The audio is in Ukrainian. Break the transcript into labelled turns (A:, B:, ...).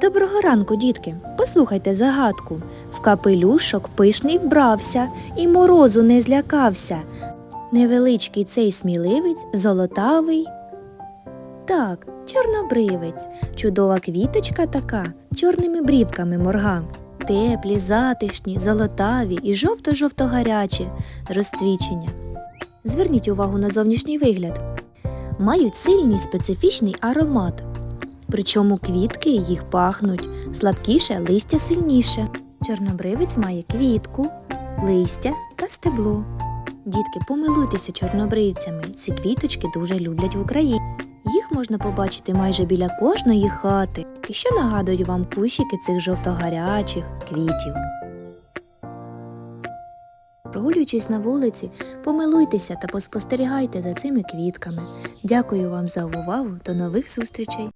A: Доброго ранку, дітки. Послухайте загадку. В капелюшок пишний вбрався і морозу не злякався. Невеличкий цей сміливець, золотавий. Так, чорнобривець, чудова квіточка така, чорними брівками морга. Теплі, затишні, золотаві і жовто-жовто-гарячі розцвічення. Зверніть увагу на зовнішній вигляд. Мають сильний специфічний аромат. Причому квітки їх пахнуть, слабкіше листя сильніше. Чорнобривець має квітку, листя та стебло. Дітки, помилуйтеся чорнобривцями. Ці квіточки дуже люблять в Україні. Їх можна побачити майже біля кожної хати, і що нагадують вам кущики цих жовтогарячих квітів. Прогулюючись на вулиці, помилуйтеся та поспостерігайте за цими квітками. Дякую вам за увагу. До нових зустрічей!